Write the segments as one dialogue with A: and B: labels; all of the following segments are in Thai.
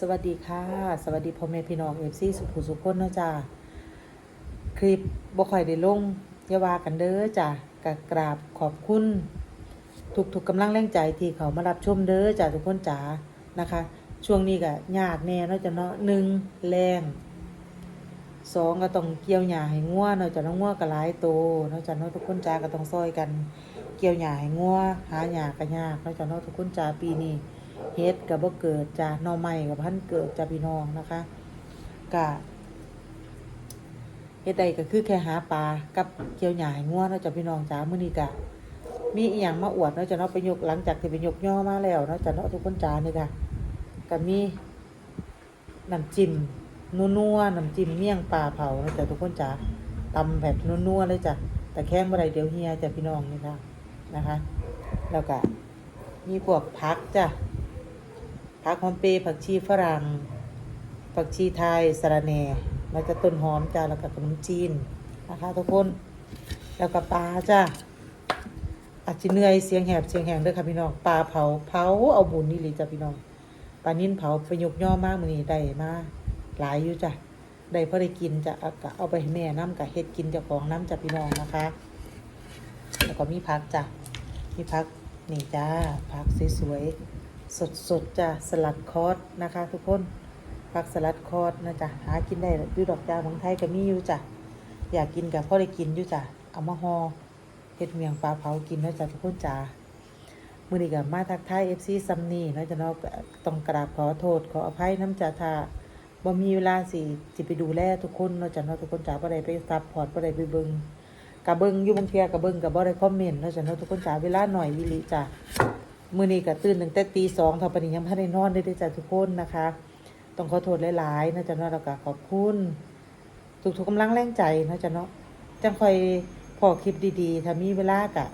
A: สวัสดีค่ะ สวัสดีพ่อแม่พี่น้องเอฟซีสุขุสุขคนเนาะจ้าคลิปบ่ค่อยได้ลงอย่าว่ากันเด้อจ้ะกกราบขอบคุณ ทุกๆกกำลังแรงใจที่เขามารับชมเด้อจ้ะทุกคนจ๋านะคะ ช่วงนี้ก็ยากแน่เนาะจ้ะเนาะหนึ่งแรงสองก็ต้องเกี่ยวหญ้าให้งัวเนาะจ้ะเน้องงัวก็หลายโตเนาะจ้ะเนาะทุกคนจ๋าก็ต้องซอยกัน เกี่ยวหญ้าให้งัวหาหญ้าก็ยากเนาะจ้ะเนาะทุกคนจ๋าปีนี้ เฮ็ดกับบ่เกิดจ้ะหน่อไม้กับพันเกิดจ้ะพี่น้องนะคะกะเฮ็ดใดก็คือแค่หาปลากับเกี่ยวหญ้าให้งัวเนาะจ้ะพี่น้องจ้ามื้อนี้กะมีอีหยังมาอวดเนาะจ้ะเนาะไปยกหลังจากที่ไปยกย่อมาแล้วเนาะจ้ะเนาะทุกคนจ้านี่ค่ะก็มีน้ำจิ้มนัวๆน้ำจิ้มเมี่ยงปลาเผาเนาะจ้ะทุกคนจ้าตำแบบนัวๆเลยจ้ะแต่แค่บ่ได้เดี๋ยวเฮียจ้ะพี่น้องนี่ค่ะนะคะ แล้วก็มีพวกผักจ้ะ ผักหอมเปรย์ผักชีฝรั่ง ผักชีไทยสะระแหน่แล้วก็ต้นหอมจ้าแล้วก็ขนมจีนนะคะทุกคนแล้วก็ปลาจ้าอาจจะเหนื่อยเสียงแหบเสียงแหงเด้อค่ะพี่น้องปลาเผาเผาเอาบุญนี่เลยจ้ะพี่น้องปลานิ่นเผาประยุกย่อมากมือนี้ได้มาหลายอยู่จ้ะได้พอได้กินจะเอาไปให้แม่น้ำกับเฮ็ดกินจ้าของน้ำจ้ะพี่น้องนะคะ แล้วก็มีผักจ้ะมีผักนี่จ้าผักสวยๆ สดๆจ้ะสลัดคอสนะคะ ทุกคนผักสลัดคอสนะจ๊ะหากินได้อยู่ดอกจ้าของไทยก็มีอยู่จ้ะอยากกินกับพ่อได้กินอยู่จ้ะเอามาห่อเฮ็ดเมียงปลาเผากินนะจ๊ะทุกคนจ้ามือนี้ก็มาทักทาย FC ซัมนี่เนาะจ้ะเนาะต้องกราบขอโทษขออภัยน้ำจ้ะถ้าบ่มีเวลาสิสิไปดูแลทุกคนเนาะจ้ะเนาะทุกคนจ้าบ่ได้ไปซัพพอร์ตบ่ได้ไปเบิ่งกะเบิ่งอยู่บางเทียกะเบิ่งกะบ่ได้คอมเมนต์เนาะจ้ะเนาะทุกคนจ้าเวลาหน่อยวิลิจ้ะ มื่อนี้ก็ตื่นตั้งแต่ตีสองทอปนี้ยังไม่ได้นอนได้ด้จ้ะทุกคนนะคะ ต้องขอโทษหลายๆนะจ๊ะเนาะแล้วก็ขอบคุณทุกๆกำลังแรงใจนะจ๊ะเนาะจังคอยพอคลิปดีๆถ้ามีเวลากะ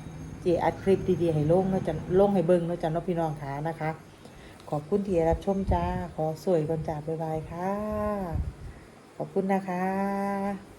A: จีอัดคลิปดีๆให้ลงนะจ๊ะลงให้เบิ่งนะจ๊ะเนาะพี่น้องขานะคะ ขอบคุณที่รับชมจ้าขอสวยก่อนจ้าบ๊ายบายค่ะ ขอบคุณนะคะ